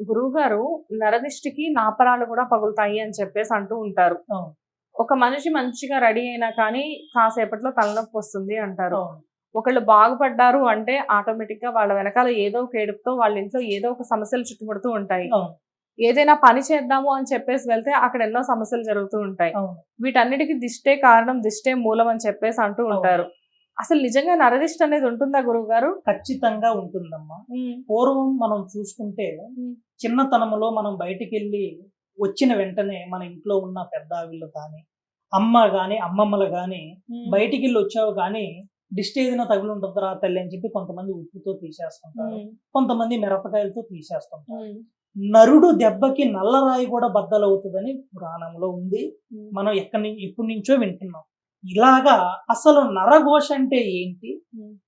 గురువు గారు నరదిష్టికి నాపరాలు కూడా పగులుతాయి అని చెప్పేసి అంటూ ఉంటారు. ఒక మనిషి మంచిగా రెడీ అయినా కానీ కాసేపట్లో తలనొప్పి వస్తుంది అంటారు. ఒకళ్ళు బాగుపడ్డారు అంటే ఆటోమేటిక్గా వాళ్ళ వెనకాల ఏదో ఒక ఏడుపుతో వాళ్ళ ఇంట్లో ఏదో ఒక సమస్యలు చుట్టుముడుతూ ఉంటాయి. ఏదైనా పని చేద్దాము అని చెప్పేసి వెళ్తే అక్కడ ఎన్నో సమస్యలు జరుగుతూ ఉంటాయి. వీటన్నిటికీ దిష్టే కారణం దిష్టే మూలం అని చెప్పేసి అంటూ ఉంటారు అసలు నిజంగా నరదిష్టి అనేది ఉంటుందా గురువు గారు ఖచ్చితంగా ఉంటుందమ్మా. పూర్వం మనం చూసుకుంటే. చిన్నతనంలో మనం బయటికి వెళ్ళి వచ్చిన వెంటనే మన ఇంట్లో ఉన్న పెద్ద వీళ్ళు కానీ అమ్మ గాని అమ్మమ్మలు గాని బయటికి వెళ్ళి వచ్చావు కానీ దిష్టి ఏదైనా తగులు ఉంటుందిరా తల్లి అని చెప్పి కొంతమంది ఉప్పుతో తీసేస్తుంటారు. కొంతమంది మిరపకాయలతో తీసేస్తుంటారు. నరుడు దెబ్బకి నల్లరాయి కూడా బద్దలవుతుందని పురాణంలో ఉంది. మనం ఎక్కడి ఎప్పటి నుంచో వింటున్నాం. ఇలాగా అసలు నరఘోష అంటే ఏంటి.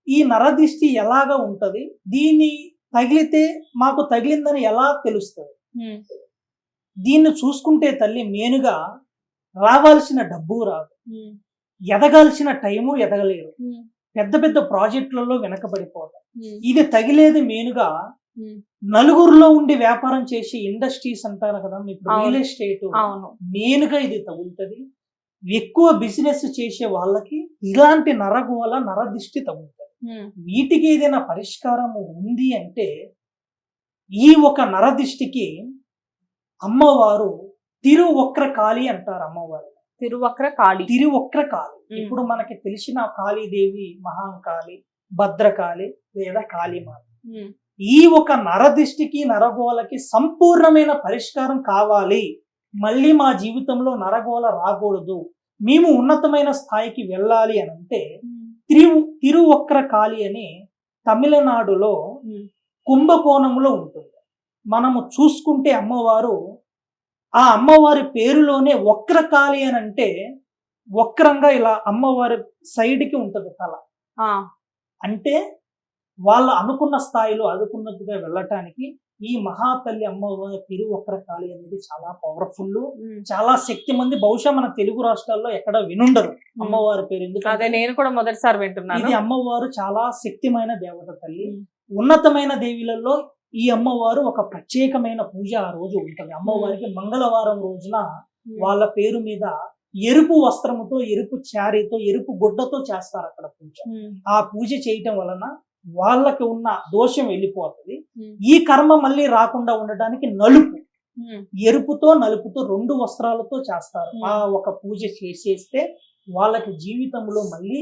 ఈ నరదిష్టి ఎలాగా ఉంటది? దీన్ని తగిలితే మాకు తగిలిందని ఎలా తెలుస్తుంది? దీన్ని చూసుకుంటే తల్లి మేనుగా రావాల్సిన డబ్బు రాదు. ఎదగాల్సిన టైము ఎదగలేరు పెద్ద పెద్ద ప్రాజెక్టులలో వెనకబడిపోవటం. ఇది తగిలేది మేనుగా నలుగురిలో ఉండి వ్యాపారం చేసే ఇండస్ట్రీస్ అంటారు కదా మీకు. Real estate. అవును. మెయిన్గా ఇది తగులుతుంది. ఎక్కువ బిజినెస్ చేసే వాళ్ళకి ఇలాంటి నరగోల నరదిష్టి తగులుతుంది వీటికి ఏదైనా పరిష్కారం ఉంది అంటే ఈ ఒక నరదిష్టికి అమ్మవారు తిరు వక్ర కాళి అంటారు అమ్మవారు. తిరువక్ర కాళి తిరు వక్ర కాళి. ఇప్పుడు మనకి తెలిసిన కాళీదేవి మహాంకాళి భద్రకాళి లేదా కాళీమాత. ఈ ఒక నరదిష్టికి నరగోలకి సంపూర్ణమైన పరిష్కారం కావాలి. మళ్ళీ మా జీవితంలో నరగోల రాకూడదు. మేము ఉన్నతమైన స్థాయికి వెళ్ళాలి అని అంటే తిరు తిరువక్ర కాళి అని తమిళనాడులో కుంభకోణంలో ఉంటుంది. మనము చూసుకుంటే అమ్మవారు ఆ అమ్మవారి పేరులోనే వక్రకాళి అని అంటే వక్రంగా ఇలా అమ్మవారి సైడ్కి ఉంటుంది తల. అంటే వాళ్ళు అనుకున్న స్థాయిలో అనుకున్నట్టుగా వెళ్ళటానికి ఈ మహాతల్లి అమ్మవారి తిరు వక్రకాళి అనేది చాలా పవర్ఫుల్ చాలా శక్తి మంది బహుశా మన తెలుగు రాష్ట్రాల్లో ఎక్కడ వినుండరు అమ్మవారి పేరు. ఎందుకంటే నేను కూడా మొదటిసారి వింటున్నాను. ఇది అమ్మవారు చాలా శక్తిమైన దేవత తల్లి. ఉన్నతమైన దేవిలలో ఈ అమ్మవారు ఒక ప్రత్యేకమైన పూజ ఆ రోజు ఉంటుంది. అమ్మవారికి మంగళవారం రోజున వాళ్ళ పేరు మీద ఎరుపు వస్త్రముతో ఎరుపు చారీతో ఎరుపు గుడ్డతో చేస్తారు అక్కడ పూజ. ఆ పూజ చేయటం వలన వాళ్ళకి ఉన్న దోషం వెళ్ళిపోతుంది. ఈ కర్మ మళ్ళీ రాకుండా ఉండడానికి నలుపు. ఎరుపుతో నలుపుతో రెండు వస్త్రాలతో చేస్తారు. ఆ ఒక పూజ చేసేస్తే వాళ్ళకి జీవితంలో మళ్ళీ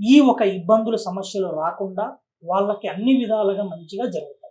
ఈ ఒక ఇబ్బందులు సమస్యలు రాకుండా వాళ్ళకి అన్ని విధాలుగా మంచిగా జరుగుతాయి